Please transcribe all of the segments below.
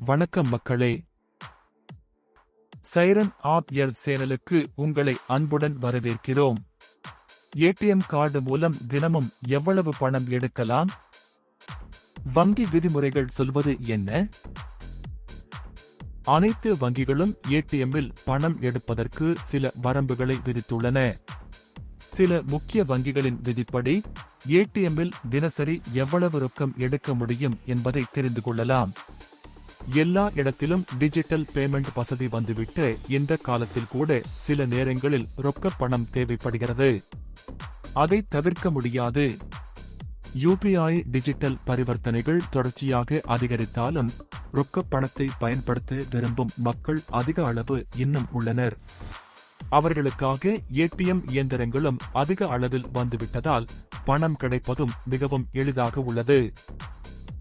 வணக்கம் மக்களே. Siren app எர் சேனலுக்கு உங்களை அன்புடன் வரவேற்கிறோம். ஏடிஎம் கார்டு மூலம் தினமும் எவ்வளவு பணம் எடுக்கலாம்? வங்கி விதிமுறைகள் சொல்வது என்ன? அனைத்து வங்கிகளும் ஏடிஎம்மில் பணம் எடுப்பதற்கு சில வரம்புகளை விதித்துள்ளன. சில முக்கிய வங்கிகளின் விதிப்படி ஏடிஎம்மில் தினசரி எவ்வளவு ரொக்கம் எடுக்க முடியும் என்பதை தெரிந்து கொள்ளலாம். எல்லா இடத்திலும் டிஜிட்டல் பேமெண்ட் வசதி வந்துவிட்டு இந்த காலத்தில் கூட சில நேரங்களில் ரொக்க பணம் தேவைப்படுகிறது. அதை தவிர்க்க முடியாது. யூபிஐ டிஜிட்டல் பரிவர்த்தனைகள் தொடர்ச்சியாக அதிகரித்தாலும் ரொக்க பணத்தை பயன்படுத்த விரும்பும் மக்கள் அதிக அளவு இன்னும் உள்ளனர். அவர்களுக்காக ஏடிஎம் இயந்திரங்களும் அதிக அளவில் வந்துவிட்டதால் பணம் கிடைப்பதும் மிகவும் எளிதாக உள்ளது.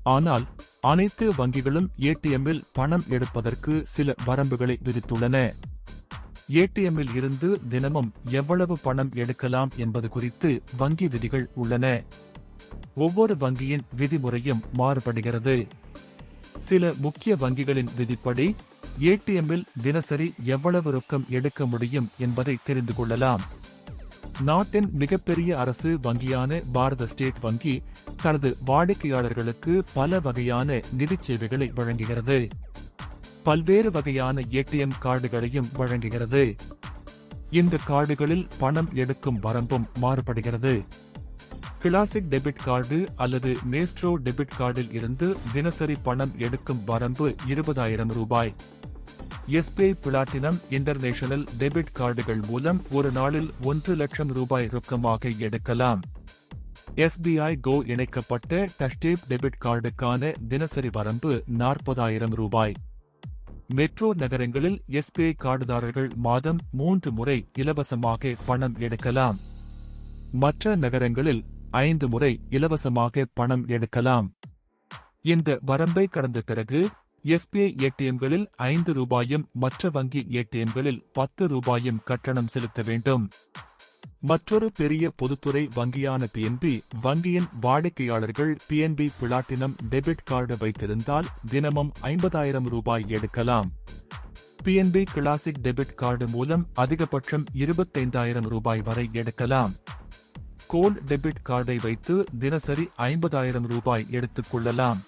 ஆனால் அனைத்து வங்கிகளும் ஏடிஎம்மில் பணம் எடுப்பதற்கு சில வரம்புகளை விதித்துள்ளன. ஏடிஎம்மில் இருந்து தினமும் எவ்வளவு பணம் எடுக்கலாம் என்பது குறித்து வங்கி விதிகள் உள்ளன. ஒவ்வொரு வங்கியின் விதிமுறையும் மாறுபடுகிறது. சில முக்கிய வங்கிகளின் விதிப்படி ஏடிஎம்மில் தினசரி எவ்வளவு ரொக்கம் எடுக்க முடியும் என்பதை தெரிந்து கொள்ளலாம். நாட்டின் மிகப்பெரிய அரசு வங்கியான பாரத ஸ்டேட் வங்கி தனது வாடிக்கையாளர்களுக்கு பல வகையான நிதிச் சேவைகளை வழங்குகிறது. பல்வேறு வகையான ஏடிஎம் கார்டுகளையும் வழங்குகிறது. இந்த கார்டுகளில் பணம் எடுக்கும் வரம்பும் மாறுபடுகிறது. கிளாசிக் டெபிட் கார்டு அல்லது மேஸ்ட்ரோ டெபிட் கார்டில் இருந்து தினசரி பணம் எடுக்கும் வரம்பு இருபதாயிரம் ரூபாய். எஸ்பிஐ பிளாட்டினம் இன்டர்நேஷனல் டெபிட் கார்டுகள் மூலம் ஒரு நாளில் ஒன்று லட்சம் ரூபாய் ரொக்கமாக எடுக்கலாம். எஸ்பிஐ கோ இணைக்கப்பட்ட டஸ்டேப் டெபிட் கார்டுக்கான தினசரி வரம்பு நாற்பதாயிரம் ரூபாய். மெட்ரோ நகரங்களில் எஸ்பிஐ கார்டுதாரர்கள் மாதம் மூன்று முறை இலவசமாக பணம் எடுக்கலாம். மற்ற நகரங்களில் ஐந்து முறை இலவசமாக பணம் எடுக்கலாம். இந்த வரம்பை கடந்த பிறகு எஸ்பிஐ ஏடிஎம்களில் ஐந்து ரூபாயும் மற்ற வங்கி ஏடிஎம்களில் பத்து ரூபாயும் கட்டணம் செலுத்த வேண்டும். மற்றொரு பெரிய பொதுத்துறை வங்கியான பிஎன்பி வங்கியின் வாடிக்கையாளர்கள் பிஎன்பி பிளாட்டினம் டெபிட் கார்டு வைத்திருந்தால் தினமும் ஐம்பதாயிரம் ரூபாய் எடுக்கலாம். பிஎன்பி கிளாசிக் டெபிட் கார்டு மூலம் அதிகபட்சம் இருபத்தைந்தாயிரம் ரூபாய் வரை எடுக்கலாம். கோல்ட் டெபிட் கார்டை வைத்து தினசரி ஐம்பதாயிரம் ரூபாய் எடுத்துக் கொள்ளலாம்.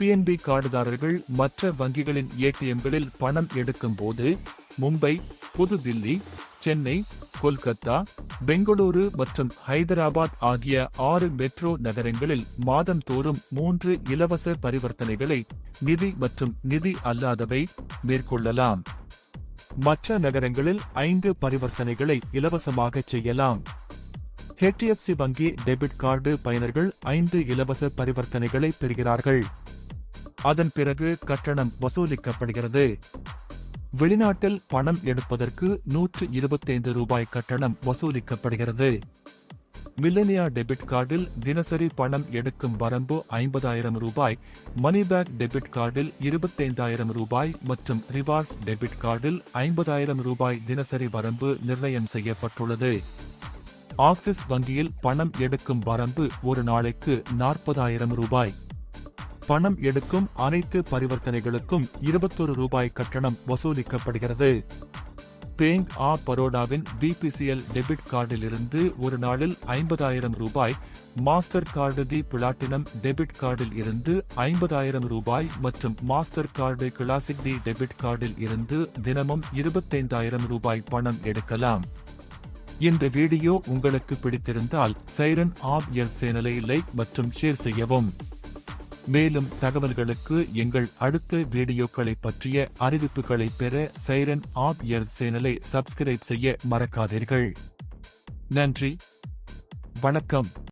பிஎன்பி கார்டுதாரர்கள் மற்ற வங்கிகளின் ஏடிஎம்களில் பணம் எடுக்கும் போது மும்பை புதுதில்லி சென்னை கொல்கத்தா பெங்களூரு மற்றும் ஹைதராபாத் ஆகிய ஆறு மெட்ரோ நகரங்களில் மாதந்தோறும் மூன்று இலவச பரிவர்த்தனைகளை நிதி மற்றும் நிதி அல்லாதவை மேற்கொள்ளலாம். மற்ற நகரங்களில் ஐந்து பரிவர்த்தனைகளை இலவசமாக செய்யலாம். ஹெச்டிஎஃப்சி வங்கி டெபிட் கார்டு பயனர்கள் ஐந்து இலவச பரிவர்த்தனைகளை பெறுகிறார்கள். அதன் பிறகு கட்டணம் வசூலிக்கப்படுகிறது. வெளிநாட்டில் பணம் எடுப்பதற்கு நூற்று இருபத்தைந்து ரூபாய் கட்டணம் வசூலிக்கப்படுகிறது. மில்லனியா டெபிட் கார்டில் தினசரி பணம் எடுக்கும் வரம்பு ஐம்பதாயிரம் ரூபாய் மணிபேக் டெபிட் கார்டில் இருபத்தைந்தாயிரம் ரூபாய் மற்றும் ரிவார்ட்ஸ் டெபிட் கார்டில் ஐம்பதாயிரம் ரூபாய் தினசரி வரம்பு நிர்ணயம் செய்யப்பட்டுள்ளது. ஆக்சிஸ் வங்கியில் பணம் எடுக்கும் வரம்பு ஒரு நாளைக்கு நாற்பதாயிரம் ரூபாய். பணம் எடுக்கும் அனைத்து பரிவர்த்தனைகளுக்கும் இருபத்தொரு ரூபாய் கட்டணம் வசூலிக்கப்படுகிறது. பேங்க் ஆஃப் பரோடாவின் பிபிசிஎல் டெபிட் கார்டில் இருந்து ஒரு நாளில் ஐம்பதாயிரம் ரூபாய் master card the platinum debit கார்டில் இருந்து ஐம்பதாயிரம் ரூபாய் மற்றும் master card classic the debit கார்டில் இருந்து தினமும் இருபத்தைந்தாயிரம் ரூபாய் பணம் எடுக்கலாம். இந்த வீடியோ உங்களுக்கு பிடித்திருந்தால் சைரன் ஆப் எல் சேனலை லைக் மற்றும் ஷேர் செய்யவும். மேலும் தகவல்களுக்கு எங்கள் அடுத்த வீடியோக்களை பற்றிய அறிவிப்புகளை பெற சைரன் ஆப் எர் சேனலை சப்ஸ்கிரைப் செய்ய மறக்காதீர்கள். நன்றி. வணக்கம்.